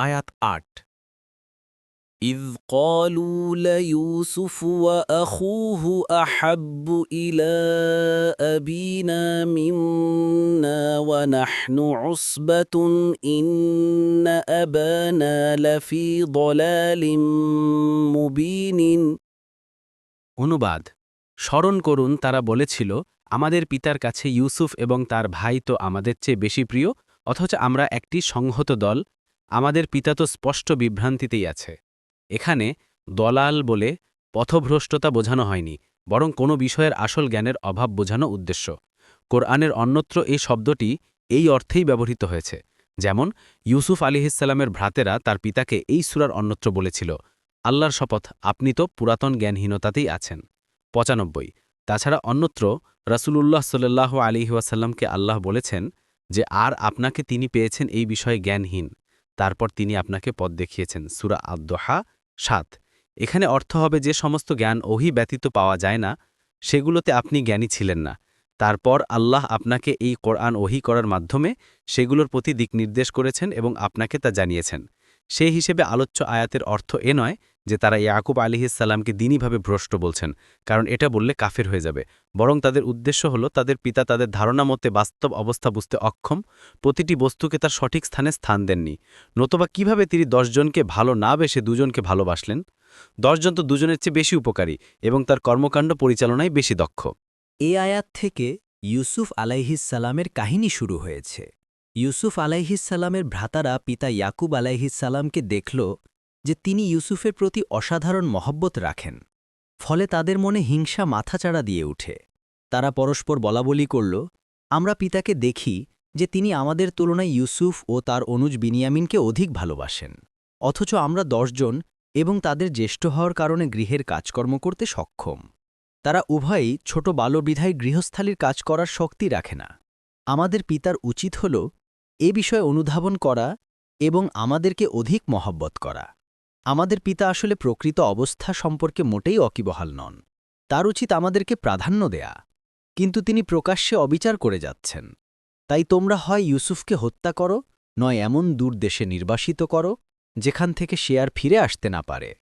আয়াত আট إذ قالوا ليوسف وأخوه أحب إلى أبينا منا ونحن عصبة إن أبانا لفي ضلال مبين অনুবাদ স্মরণ করুন তারা বলেছিল আমাদের পিতার কাছে ইউসুফ এবং তার ভাই তো আমাদের চেয়ে বেশি প্রিয় অথচ আমরা একটি সংহত দল আমাদের পিতা তো স্পষ্ট বিভ্রান্তিতেই আছে। এখানে দলাল বলে পথভ্রষ্টতা বোঝানো হয়নি, বরং কোনো বিষয়ের আসল জ্ঞানের অভাব বোঝানো উদ্দেশ্য। কোরআনের অন্যত্র এই শব্দটি এই অর্থেই ব্যবহৃত হয়েছে। যেমন, ইউসুফ আলিহিসাল্লামের ভ্রাতেরা তার পিতাকে এই সুরার অন্যত্র বলেছিল, আল্লাহর শপথ, আপনি তো পুরাতন জ্ঞানহীনতাতেই আছেন। পঁচানব্বই, তাছাড়া অন্যত্র রাসূলুল্লাহ সাল্লাহ আলিহাসাল্লামকে আল্লাহ বলেছেন যে, আর আপনাকে তিনি পেয়েছেন এই বিষয়ে জ্ঞানহীন। তারপর তিনি আপনাকে পদ দেখিয়েছেন, সুরা আদ্দোহা সাত। এখানে অর্থ হবে যে সমস্ত জ্ঞান ওহি ব্যতীত পাওয়া যায় না, সেগুলোতে আপনি জ্ঞানী ছিলেন না। তারপর আল্লাহ আপনাকে এই কোরআন ওহি করার মাধ্যমে সেগুলোর প্রতি দিক নির্দেশ করেছেন এবং আপনাকে তা জানিয়েছেন। সেই হিসেবে আলোচ্য আয়াতের অর্থ এ নয় যে তারা ইয়াকুব আলিহিসাল্লামকে দিনইভাবে ভ্রষ্ট বলছেন, কারণ এটা বললে কাফের হয়ে যাবে। বরং তাদের উদ্দেশ্য হল, তাদের পিতা তাদের ধারণা মতে বাস্তব অবস্থা বুঝতে অক্ষম, প্রতিটি বস্তুকে তার সঠিক স্থানে স্থান দেননি। নতুবা কীভাবে তিনি দশজনকে ভালো না বেসে দুজনকে ভালোবাসলেন? দশজন তো দুজনের চেয়ে বেশি উপকারী এবং তার কর্মকাণ্ড পরিচালনায় বেশি দক্ষ। এ আয়াত থেকে ইউসুফ আলাইহিসালামের কাহিনী শুরু হয়েছে। ইউসুফ আলাইহিসালামের ভ্রাতারা পিতা ইয়াকুব আলাইহিসালামকে দেখল যে তিনি ইউসুফের প্রতি অসাধারণ মহব্বত রাখেন। ফলে তাদের মনে হিংসা মাথাচাড়া দিয়ে উঠে। তারা পরস্পর বলাবলি করল, আমরা পিতাকে দেখি যে তিনি আমাদের তুলনায় ইউসুফ ও তার অনুজ বিনিয়ামিনকে অধিক ভালোবাসেন। অথচ আমরা দশজন এবং তাদের জ্যেষ্ঠ হওয়ার কারণে গৃহের কাজকর্ম করতে সক্ষম। তারা উভয়ই ছোট বালবিধায় গৃহস্থালির কাজ করার শক্তি রাখে না। আমাদের পিতার উচিত হল এ বিষয়ে অনুধাবন করা এবং আমাদেরকে অধিক মহব্বত করা। আমাদের পিতা আসলে প্রকৃত অবস্থা সম্পর্কে মোটেই অকিবহাল নন। তার উচিত আমাদেরকে প্রাধান্য দেয়া। কিন্তু তিনি প্রকাশ্যে অবিচার করে যাচ্ছেন। তাই তোমরা হয় ইউসুফকে হত্যা করো, নয় এমন দূর দেশে নির্বাসিত করো, যেখান থেকে সে আর ফিরে আসতে না পারে।